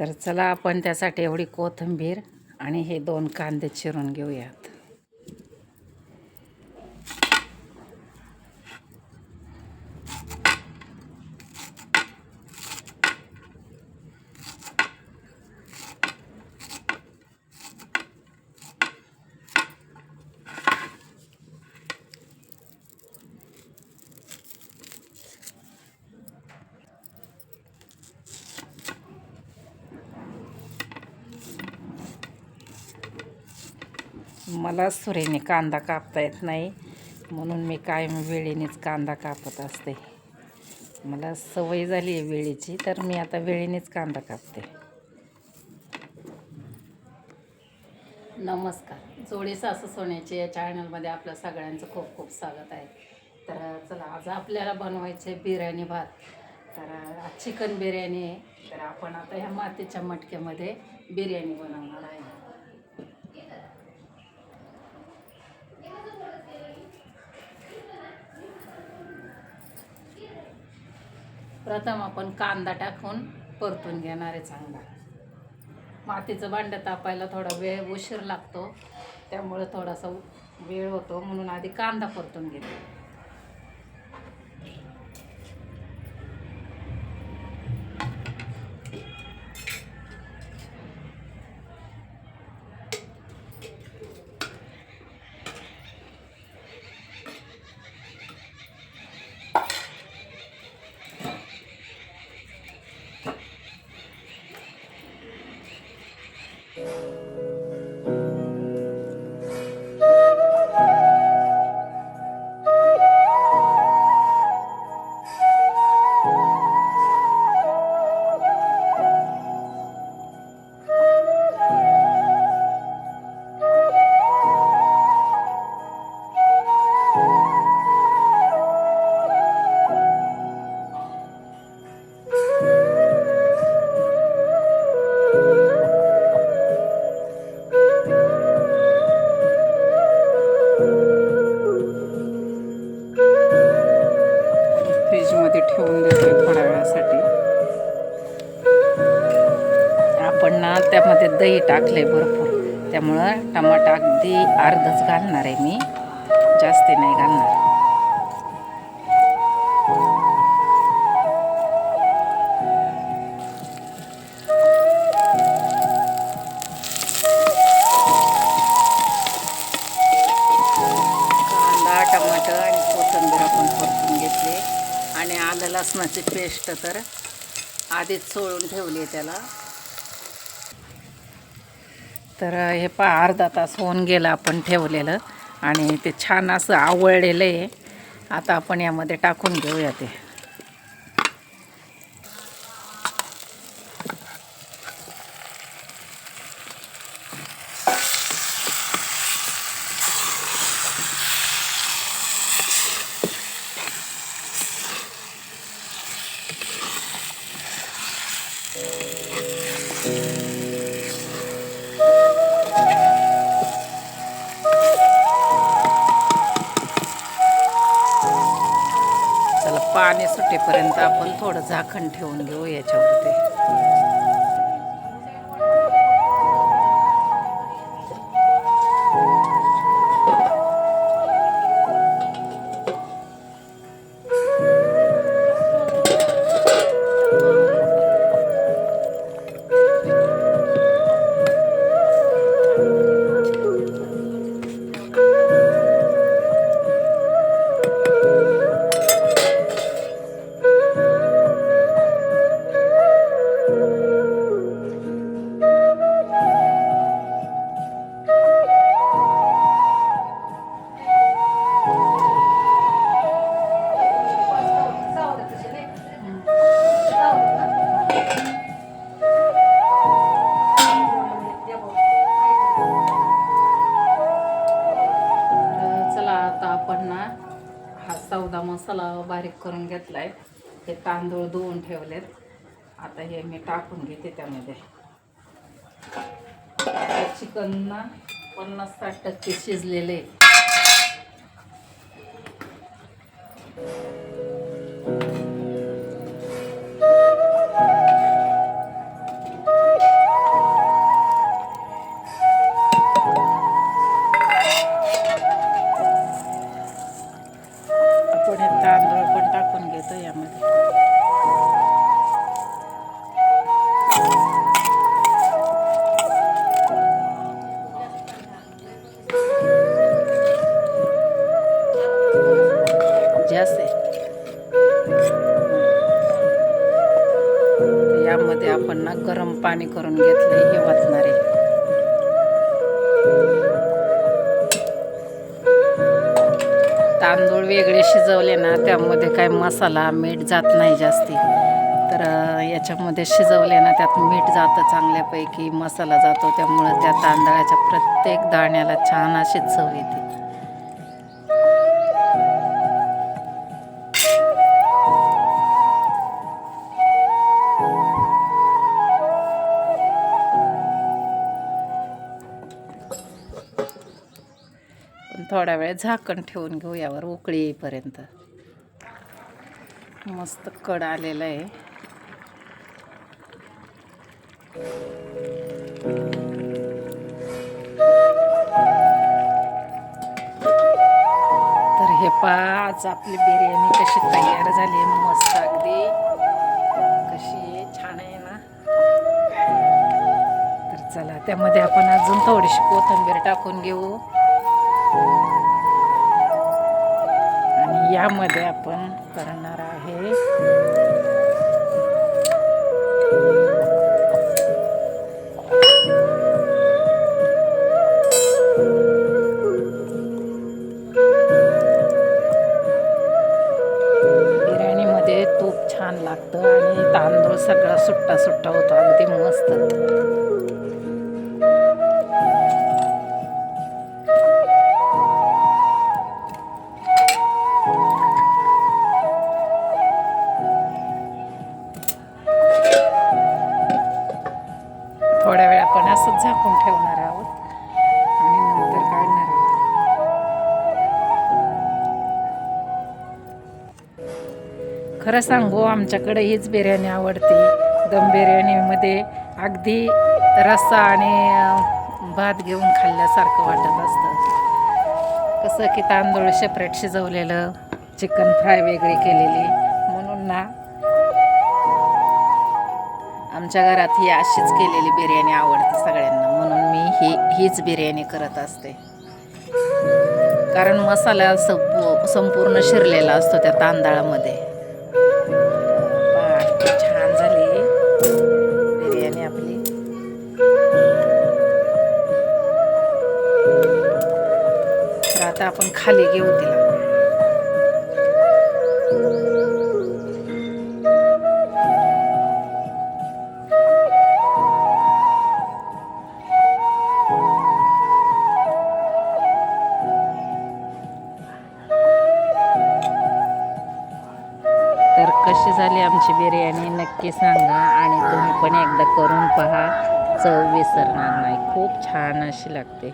तर चला आपण त्यासाठी एवढी कोथिंबीर आणि हे दोन कांदे चिरून घेऊयात. मला सुरेने कांदा कापता येत नाही. म्हणून मी कायम वेळेनेच कांदा कापत असते. मला सवय झाली आहे वेळेची तर मी आता वेळेनेच कांदा कापते. नमस्कार. जोडी सासू सोन्याचे या चॅनलमध्ये आपल्या सगळ्यांचं खूप खूप स्वागत आहे. तर चला आज आपल्याला बनवायचे बिर्याणी भात. तर आज चिकन बिर्याणी आहे. तर आपण आता ह्या मातीच्या मटक्यामध्ये बिर्याणी बनवणार आहे. प्रथम आपण कांदा टाकून परतून घेणार आहे चांगला. मातीचं भांडं तापायला थोडा वेळ उशीर लागतो त्यामुळे थोडासा वेळ होतो म्हणून आधी कांदा परतून घेते. ना दही टाकले भरपूर. त्यामुळं टमाटा अगदी अर्धच घालणार आहे मी. जास्ती नाही घालणार. कांदा टमाटर आणि कोथिंबीर आपण परतून घेतले. आणि आलं लसणाची पेस्ट तर आधीच सोळून ठेवली आहे त्याला. तर हे पा अर्धा तास होऊन गेलं आपण ठेवलेलं आणि ते छान असं आवळलेलं आहे. आता आपण यामध्ये टाकून घेऊया ते. पाणी सुटेपर्यंत आपण थोडं झाकण ठेवून घेऊ याच्यावरती. करून हे तांदूळ धुवून ठेवलेत. आता हे मी टाकून घेते त्यामध्ये. चिकन ना पन्नास साठ टक्के शिजलेले पाणी करून घेतलं हे वाचणार. आहे तांदूळ वेगळे शिजवले ना त्यामध्ये काय मसाला मीठ जात नाही जास्ती. तर याच्यामध्ये शिजवले ना त्यात मीठ जातं चांगल्यापैकी मसाला जातो त्यामुळं त्या तांदळाच्या प्रत्येक दाण्याला छान अशी चव येते. पण थोडा वेळ झाकण ठेवून घेऊ यावर उकळी येईपर्यंत. मस्त कड आलेला आहे. तर हे पाच आपली बिर्याणी कशी तयार झाली आहे. मस्त अगदी. कशी छान आहे ना? तर चला त्यामध्ये आपण अजून थोडीशी कोथिंबीर टाकून घेऊ. यामध्ये आपण करणार आहे. बिर्याणीमध्ये तूप छान लागतं आणि तांदूळ सगळा सुट्टा सुट्टा होतो. अगदी मस्त. खरं सांगू आमच्याकडे हीच बिर्याणी आवडते. दम बिर्याणीमध्ये अगदी रस्सा आणि भात घेऊन खाल्ल्यासारखं वाटत असतं. कसं की तांदूळ सेपरेट शिजवलेलं चिकन फ्राय वेगळी केलेली. म्हणून ना आमच्या घरात ही अशीच केलेली बिर्याणी आवडते सगळ्यांना. म्हणून मी ही हीच बिर्याणी करत असते. कारण मसाला संपूर्ण शिरलेला असतो त्या तांदळामध्ये. आता आपण खाली घेऊ तिला. तर कशी झाली आमची बिर्याणी नक्की सांगा आणि तुम्ही पण एकदा करून पहा. चव विसरणार नाही. खूप छान अशी लागते.